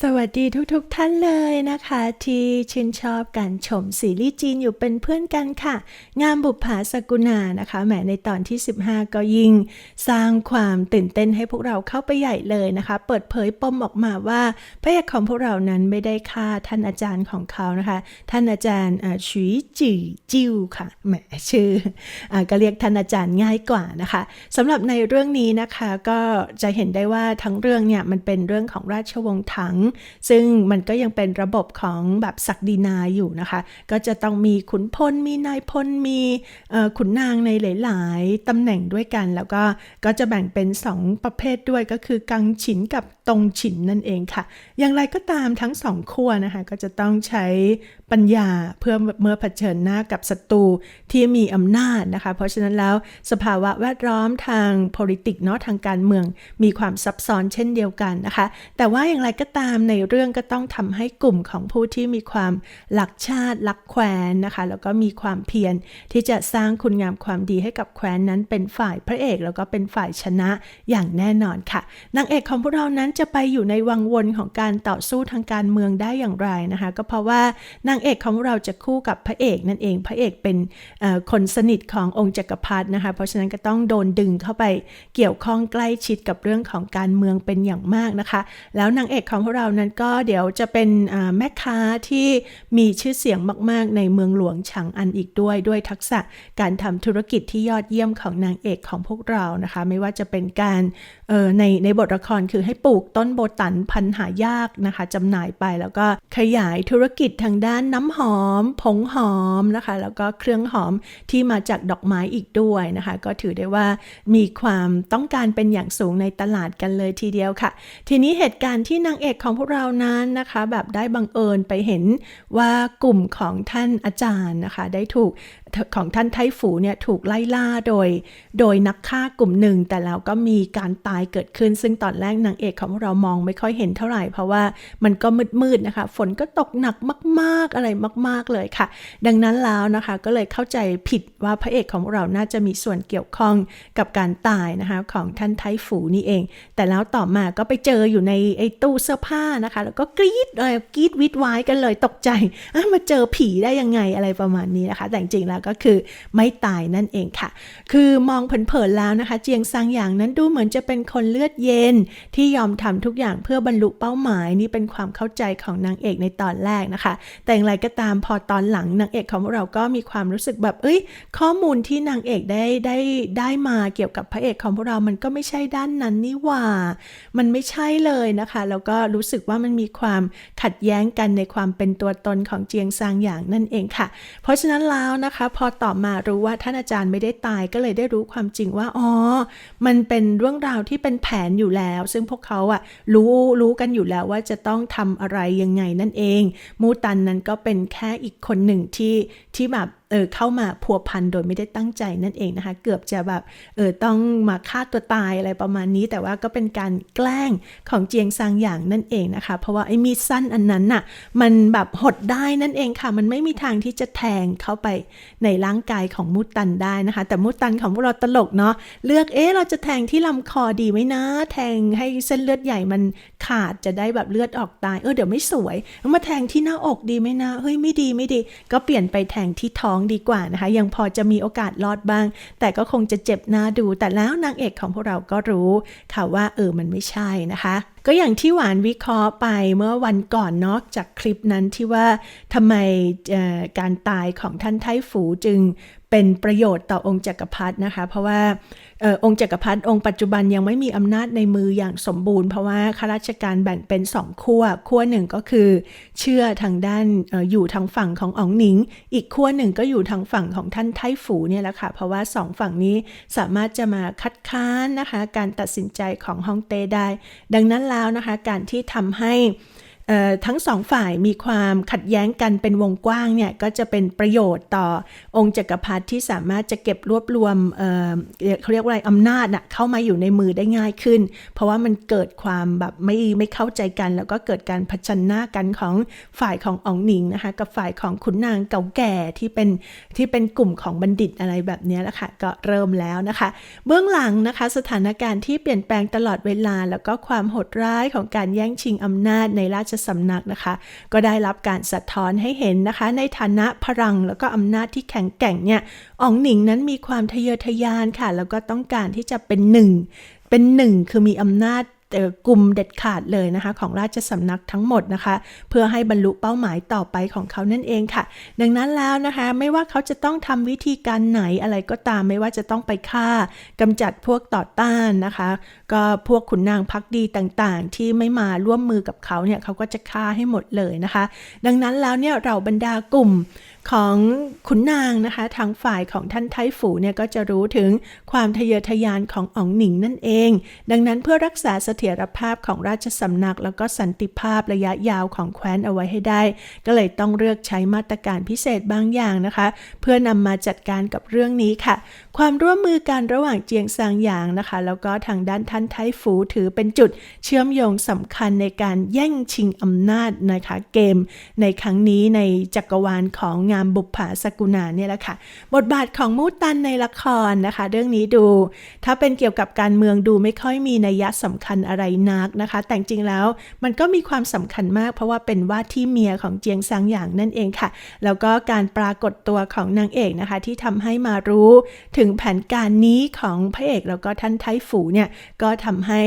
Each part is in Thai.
สวั สดีทุกๆทท่านเลยนะคะ ที่ชื่นชอบการชมซีรีส์จีนอยู่เป็นเพื่อนกันค่ะ งามบุปผาสกุณานะคะแหมในตอนที่ 15 ก็ยิ่ง สร้างความตื่นเต้นให้พวกเราเข้าไปใหญ่เลยนะคะ เปิดเผยปมออกมาว่าพระเอกของพวกเรานั้นไม่ได้ฆ่าท่านอาจารย์ของเขานะคะ ท่านอาจารย์ชุยจื่อจิ้วค่ะแหมชื่ออาก็เรียกท่านอาจารย์ง่ายกว่านะคะสำหรับในเรื่องนี้นะคะก็จะเห็นได้ว่าทั้งเรื่องเนี่ยมันเป็นเรื่องของราชวงศ์ถังซึ่งมันก็ยังเป็นระบบของแบบศักดินาอยู่นะคะ ก็จะต้องมีขุนพล มีนายพล มีขุนนางในหลาย ๆตำแหน่งด้วยกัน แล้วก็ก็จะแบ่งเป็น 2 ประเภทด้วยก็คือกังฉินกับ ตรงฉินนั่นเองค่ะ อย่างไรก็ตามทั้งสองขั้วนะคะ ก็จะต้องใช้ปัญญาเพื่อเมื่อเผชิญหน้ากับศัตรูที่มีอำนาจนะคะ เพราะฉะนั้นแล้วสภาวะแวดล้อมทาง politic เนาะทางการเมือง มีความซับซ้อนเช่นเดียวกันนะคะ แต่ว่าอย่างไรก็ตามในเรื่องก็ต้องทำให้กลุ่มของผู้ที่มีความหลักชาติหลักแคว้นนะคะ แล้วก็มีความเพียรที่จะสร้างคุณงามความดีให้กับแคว้นนั้นเป็นฝ่ายพระเอกแล้วก็เป็นฝ่ายชนะอย่างแน่นอนค่ะนางเอกของพวกเรานั้นจะไปอยู่ในวังวนของการต่อสู้ทางการเมืองได้อย่างไรนะคะ ก็เพราะว่านางเอกของเราจะคู่กับพระเอกนั่นเอง พระเอกเป็นคนสนิทขององค์จักรพรรดินะคะ เพราะฉะนั้นก็ต้องโดนดึงเข้าไปเกี่ยวข้องใกล้ชิดกับเรื่องของการเมืองเป็นอย่างมากนะคะ แล้วนางเอกของพวกเรานั้นก็เดี๋ยวจะเป็นแม่ค้าที่มีชื่อเสียงมาก ๆ ในเมืองหลวงฉางอันอีกด้วยด้วยทักษะการทำธุรกิจที่ยอดเยี่ยมของนางเอกของพวกเรานะคะ ไม่ว่าจะเป็นการในในบทละครคือให้ปลูกต้นโบตันพันหายากนะคะจำหน่ายไปแล้วก็ขยายธุรกิจทางด้านน้ำหอม ผงหอมนะคะ แล้วก็เครื่องหอมที่มาจากดอกไม้อีกด้วยนะคะ ก็ถือได้ว่ามีความต้องการเป็นอย่างสูงในตลาดกันเลยทีเดียวค่ะ ทีนี้เหตุการณ์ที่นางเอกของพวกเรานั้นนะคะ แบบได้บังเอิญไปเห็นว่ากลุ่มของท่านอาจารย์นะคะ ได้ถูกของท่านไทฝูเนี่ยถูกไล่ล่าโดย โดยนักฆ่ากลุ่มหนึ่ง แต่แล้วก็มีการตายเกิดขึ้น ซึ่งตอนแรกนางเอกของเรามองไม่ค่อยเห็นเท่าไหร่ เพราะว่ามันก็มืดๆนะคะ ฝนก็ตกหนักมากๆอะไรมาก ๆเลยค่ะ ดังนั้นแล้วนะคะก็เลยเข้าใจผิดว่าพระเอกของเราน่าจะมีส่วนเกี่ยวข้องกับการตายนะคะของท่านไทฝูนี่เอง แต่แล้วต่อมาก็ไปเจออยู่ในไอ้ตู้เสื้อผ้านะคะ แล้วก็กรี๊ดเลยกรี๊ดวิดไว้กันเลยตกใจมาเจอผีได้ยังไงอะไรประมาณนี้นะคะ แต่จริงๆแล้วก็คือไม่ตายนั่นเองค่ะ คือมองเผินๆแล้วนะคะ เจียงซางอย่างนั้นดูเหมือนจะเป็นคนเลือดเย็นที่ยอมทำทุกอย่างเพื่อบรรลุเป้าหมายนี่เป็นความเข้าใจของนางเอกในตอนแรกนะคะ แต่อย่างไรก็ตามพอตอนหลังนางเอกของเราก็มีความรู้สึกแบบเอ้ย ข้อมูลที่นางเอกได้ได้ได้มาเกี่ยวกับพระเอกของพวกเรามันก็ไม่ใช่ด้านนั้นนี่หว่า มันไม่ใช่เลยนะคะแล้วก็รู้สึกว่ามันมีความขัดแย้งกันในความเป็นตัวตนของเจียงซางอย่างนั่นเองค่ะ เพราะฉะนั้นแล้วนะคะ พอต่อมารู้ว่าท่านอาจารย์ไม่ได้ตายก็เลยได้รู้ความจริงว่าอ๋อมันเป็นเรื่องราวที่เป็นแผนอยู่แล้ว ซึ่งพวกเขาอะรู้รู้กันอยู่แล้วว่าจะต้องทำอะไรยังไงนั่นเอง มูตันนั้นก็เป็นแค่อีกคนหนึ่งที่ที่แบบเออเข้ามาพัวพันโดยไม่ได้ตั้งใจนั่นเองนะคะ เกือบจะแบบเออต้องมาฆ่าตัวตายอะไรประมาณนี้ แต่ว่าก็เป็นการแกล้งของเจียงซางอย่างนั่นเองนะคะ เพราะว่าไอ้มีดสั้นอันนั้นน่ะมันแบบหดได้นั่นเองค่ะ มันไม่มีทางที่จะแทงเข้าไปในร่างกายของมูตันได้นะคะ แต่มูตันของพวกเราตลกเนาะเลือกเอ๊ะเราจะแทงที่ลำคอดีไหมนะ แทงให้เส้นเลือดใหญ่มันขาดจะได้แบบเลือดออกตายเออเดี๋ยวไม่สวยมาแทงที่หน้าอกดีไหมนะเฮ้ยไม่ดีไม่ดี ก็เปลี่ยนไปแทงที่ท้องดีกว่านะคะ ยังพอจะมีโอกาสรอดบ้าง แต่ก็คงจะเจ็บหน้าดู แต่แล้วนางเอกของพวกเราก็รู้ค่ะว่าเออมันไม่ใช่นะคะก็อย่างที่หวานวิเคราะห์ไปเมื่อวันก่อนนอกจากคลิปนั้นที่ว่าทำไมการตายของท่านไทฝูจึง เป็นประโยชน์ต่อองค์จักรพรรดินะคะ เพราะว่าอองค์จักรพรรดิองค์ปัจจุบันยังไม่มีอำนาจในมืออย่างสมบูรณ์ เพราะว่าข้าราชการแบ่งเป็นสองขั้วขั้วหนึ่งก็คือเชื่อทางด้านออยู่ทางฝั่งของอ๋องหนิง อีกขั้วหนึ่งก็อยู่ทางฝั่งของท่านไทฝูเนี่ยแหละค่ะ เพราะว่าสองฝั่งนี้สามารถจะมาคัดค้านนะคะ การตัดสินใจของฮ่องเต้ได้ ดังนั้นแล้วนะคะการที่ทำให้ ทั้งสองฝ่ายมีความขัดแย้งกันเป็นวงกว้างเนี่ยก็จะเป็นประโยชน์ต่อองค์จักรพรรดิที่สามารถจะเก็บรวบรวมเเขาเรียกว่าอะไรอำนาจน่ะเข้ามาอยู่ในมือได้ง่ายขึ้น เพราะว่ามันเกิดความแบบไม่ไม่เข้าใจกัน แล้วก็เกิดการผชันหน้ากันของฝ่ายขององหนิงนะคะกับฝ่ายของขุนนางเก่าแก่ที่เป็นที่เป็นกลุ่มของบัณฑิตอะไรแบบนี้แหละค่ะก็เริ่มแล้วนะคะ เบื้องหลังนะคะสถานการณ์ที่เปลี่ยนแปลงตลอดเวลา แล้วก็ความโหดร้ายของการแย่งชิงอำนาจในราชสำนักนะคะ ก็ได้รับการสะท้อนให้เห็นนะคะ ในฐานะพลังแล้วก็อำนาจที่แข็งแกร่งเนี่ยอ๋องหนิงนั้นมีความทะเยอทะยานค่ะ แล้วก็ต้องการที่จะเป็นหนึ่งเป็นหนึ่งคือมีอำนาจ กลุ่มเด็ดขาดเลยนะคะ ของราชสำนักทั้งหมดนะคะ เพื่อให้บรรลุเป้าหมายต่อไปของเขานั่นเองค่ะ ดังนั้นแล้วนะคะ ไม่ว่าเขาจะต้องทำวิธีการไหนอะไรก็ตามไม่ว่าจะต้องไปฆ่ากำจัดพวกต่อต้านนะคะ ก็พวกขุนนางพักดีต่างๆ ที่ไม่มาร่วมมือกับเขาเนี่ยเขาก็จะฆ่าให้หมดเลยนะคะ ดังนั้นแล้วเนี่ยเราบรรดากลุ่มของขุนนางนะคะ ทางฝ่ายของท่านไทฝูเนี่ยก็จะรู้ถึงความทะเยอทะยานของอ๋องหนิงนั่นเอง ดังนั้นเพื่อรักษาสถียรภาพของราชสำนัก แล้วก็สันติภาพระยะยาวของแคว้นเอาไว้ให้ได้ ก็เลยต้องเลือกใช้มาตรการพิเศษบางอย่างนะคะ เพื่อนำมาจัดการกับเรื่องนี้ค่ะ ความร่วมมือกันระหว่างเจียงซางหยางนะคะ แล้วก็ทางด้านท่านไทฝูถือเป็นจุดเชื่อมโยงสำคัญในการแย่งชิงอำนาจนะคะเกม ในครั้งนี้ในจักรวาลของงามบุปผาสกุณาเนี่ยแหละค่ะบทบาทของมูตันในละครนะคะ เรื่องนี้ดู ถ้าเป็นเกี่ยวกับการเมืองดูไม่ค่อยมีนัยยะสำคัญอะไรนักนะคะ แต่จริงๆแล้วมันก็มีความสำคัญมาก เพราะว่าเป็นว่าที่เมียของเจียงซางหยางนั่นเองค่ะ แล้วก็การปรากฏตัวของนางเอกนะคะ ที่ทำให้มารู้ถึงแผนการนี้ของพระเอกแล้วก็ท่านไทฝูเนี่ยก็ทำให้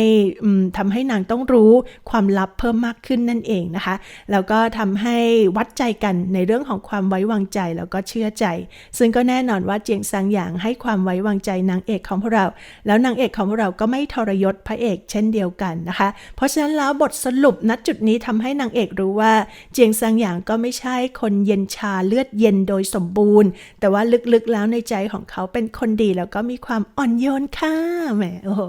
ทำให้นางต้องรู้ความลับเพิ่มมากขึ้นนั่นเองนะคะ แล้วก็ทำให้วัดใจกันในเรื่องของความไว้วางใจแล้วก็เชื่อใจ ซึ่งก็แน่นอนว่าเจียงซางหยางให้ความไว้วางใจนางเอกของพวกเรา แล้วนางเอกของพวกเราก็ไม่ทรยศพระเอก เช่นเดียวกันนะคะ เพราะฉะนั้นแล้วบทสรุปณจุดนี้ทำให้นางเอกรู้ว่า เจียงซางหยางก็ไม่ใช่คนเย็นชาเลือดเย็นโดยสมบูรณ์ แต่ว่าลึกๆแล้วในใจของเขาเป็นคนดีแล้วก็มีความอ่อนโยนค่ะแหมโอ้โห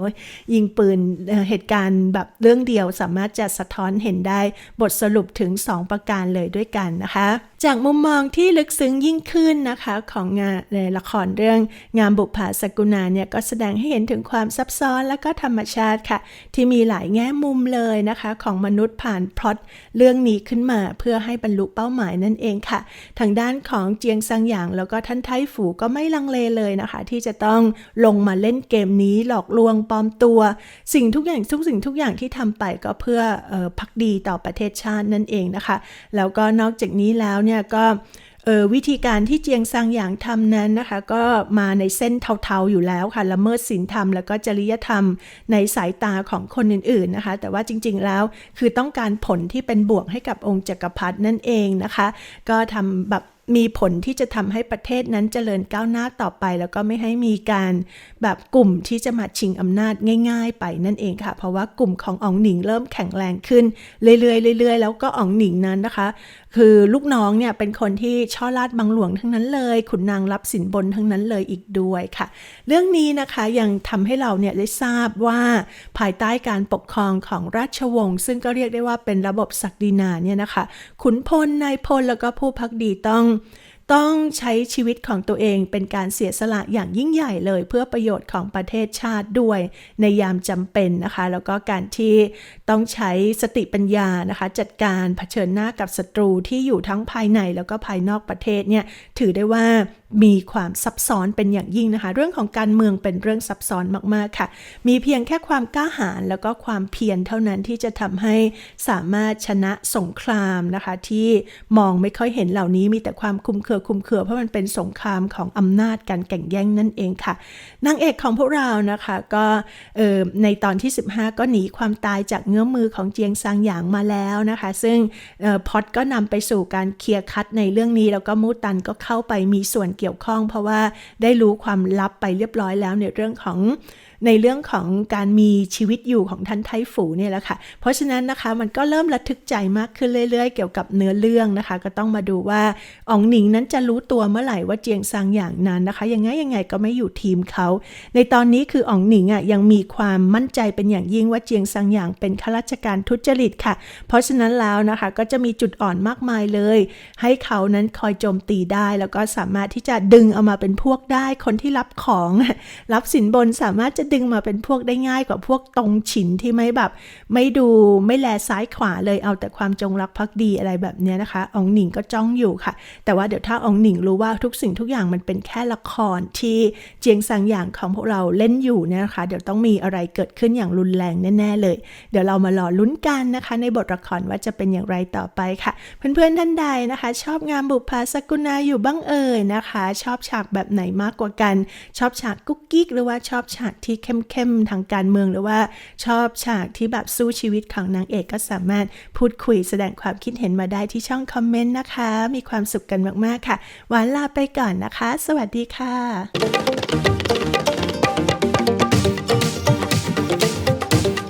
ยิงปืนเเหตุการณ์แบบเรื่องเดียวสามารถจะสะท้อนเห็นได้บทสรุปถึง 2 ประการเลยด้วยกันนะคะ จากมุมมองที่ลึกซึ้งยิ่งขึ้นนะคะของงานในละครเรื่องงามบุปผาสกุณาเนี่ยก็แสดงให้เห็นถึงความซับซ้อนและก็ธรรมชาติค่ะ ที่มีหลายแง่มุมเลยนะคะ ของมนุษย์ผ่านพล็อตเรื่องนี้ขึ้นมาเพื่อให้บรรลุเป้าหมายนั่นเองค่ะ ทางด้านของเจียงซังหยางแล้วก็ท่านไทฝูก็ไม่ลังเลเลยนะคะ ที่จะต้องลงมาเล่นเกมนี้หลอกลวงปลอมตัว สิ่งทุกอย่างทุกสิ่งทุกอย่างที่ทำไปก็เพื่อออพักดีต่อประเทศชาตินั่นเองนะคะ แล้วก็นอกจากนี้แล้วเนี่ยก็เออวิธีการที่เจียงซังหยางทำนั้นนะคะ ก็มาในเส้นเทาๆอยู่แล้วค่ะละเมิดศีลธรรมแล้วก็จริยธรรมในสายตาของคนอื่นๆนะคะ แต่ว่าจริงๆแล้วคือต้องการผลที่เป็นบวกให้กับองค์จักรพรรดินั่นเองนะคะ ก็ทำแบบมีผลที่จะทำให้ประเทศนั้นเจริญก้าวหน้าต่อไป แล้วก็ไม่ให้มีการแบบกลุ่มที่จะมาชิงอำนาจง่าย ๆ ไปนั่นเองค่ะ เพราะว่ากลุ่มของอองหนิงเริ่มแข็งแรงขึ้น เรื่อยๆเรื่อยๆแล้วก็อองหนิงนั้นนะคะ คือลูกน้องเนี่ยเป็นคนที่ช่อลาดบังหลวงทั้งนั้นเลย ขุนนางรับสินบนทั้งนั้นเลยอีกด้วยค่ะ เรื่องนี้นะคะยังทำให้เราเนี่ยได้ทราบว่าภายใต้การปกครองของราชวงศ์ซึ่งก็เรียกได้ว่าเป็นระบบศักดินาเนี่ยนะคะ ขุนพลนายพลแล้วก็ผู้พักดีต้อง ต้องใช้ชีวิตของตัวเองเป็นการเสียสละอย่างยิ่งใหญ่เลย เพื่อประโยชน์ของประเทศชาติด้วยในยามจำเป็นนะคะ แล้วก็การที่ต้องใช้สติปัญญานะคะ จัดการเผชิญหน้ากับศัตรูที่อยู่ทั้งภายในแล้วก็ภายนอกประเทศเนี่ยถือได้ว่า มีความซับซ้อนเป็นอย่างยิ่งนะคะ เรื่องของการเมืองเป็นเรื่องซับซ้อนมากๆค่ะ มีเพียงแค่ความกล้าหาญแล้วก็ความเพียรเท่านั้นที่จะทำให้สามารถชนะสงครามนะคะ ที่มองไม่ค่อยเห็นเหล่านี้มีแต่ความคุมเครือคุมเครือเพราะมันเป็นสงครามของอำนาจการแข่งแย่งนั่นเองค่ะนางเอกของพวกเรานะคะก็ในตอนที่ 15 ก็หนีความตายจากเงื้อมือของเจียงซางหยางมาแล้วนะคะ ซึ่งออพอดก็นำไปสู่การเคลียร์คัดในเรื่องนี้แล้วก็มูตันก็เข้าไปมีส่วนเกี่ยวข้อง เพราะว่าได้รู้ความลับไปเรียบร้อยแล้วในเรื่องของ ในเรื่องของการมีชีวิตอยู่ของท่านไทฝูเนี่ยแหละค่ะ เพราะฉะนั้นนะคะมันก็เริ่มระทึกใจมากขึ้นเรื่อยๆ เกี่ยวกับเนื้อเรื่องนะคะ ก็ต้องมาดูว่าอองหนิงนั้นจะรู้ตัวเมื่อไหร่ว่าเจียงซางอย่างนั้นนะคะ ยังไงยังไงก็ไม่อยู่ทีมเขา ในตอนนี้คืออองหนิงอะยังมีความมั่นใจเป็นอย่างยิ่งว่าเจียงซางอย่างเป็นข้าราชการทุจริตค่ะ เพราะฉะนั้นแล้วนะคะก็จะมีจุดอ่อนมากมายเลย ให้เขานั้นคอยโจมตีได้ แล้วก็สามารถที่จะดึงเอามาเป็นพวกได้คนที่รับของรับสินบนสามารถจะดึงมาเป็นพวกได้ง่ายกว่าพวกตรงฉินที่ไม่แบบ ไม่ดูไม่แลซ้ายขวาเลยเอาแต่ความจงรักภักดีอะไรแบบเนี้ยนะคะองหนิงก็จ้องอยู่ค่ะ แต่ว่าเดี๋ยวถ้าอองหนิงรู้ว่าทุกสิ่งทุกอย่างมันเป็นแค่ละครที่เจียงซังอย่างของพวกเราเล่นอยู่เนี่ยนะคะ เดี๋ยวต้องมีอะไรเกิดขึ้นอย่างรุนแรงแน่ๆเลย เดี๋ยวเรามารอลุ้นกันนะคะ ในบทละครว่าจะเป็นอย่างไรต่อไปค่ะเพื่อนๆท่านใดนะคะ ชอบงามบุพภาสกุณาอยู่บ้างเอ่ยนะคะ ชอบฉากแบบไหนมากกว่ากัน ชอบฉากกุ๊กกิ๊กหรือว่าชอบฉากที่เข้มๆทางการเมืองหรือว่าชอบฉากที่แบบสู้ชีวิตของนางเอกก็สามารถพูดคุยแสดงความคิดเห็นมาได้ที่ช่องคอมเมนต์นะคะ มีความสุขกันมากๆค่ะ หวานลาไปก่อนนะคะ สวัสดีค่ะ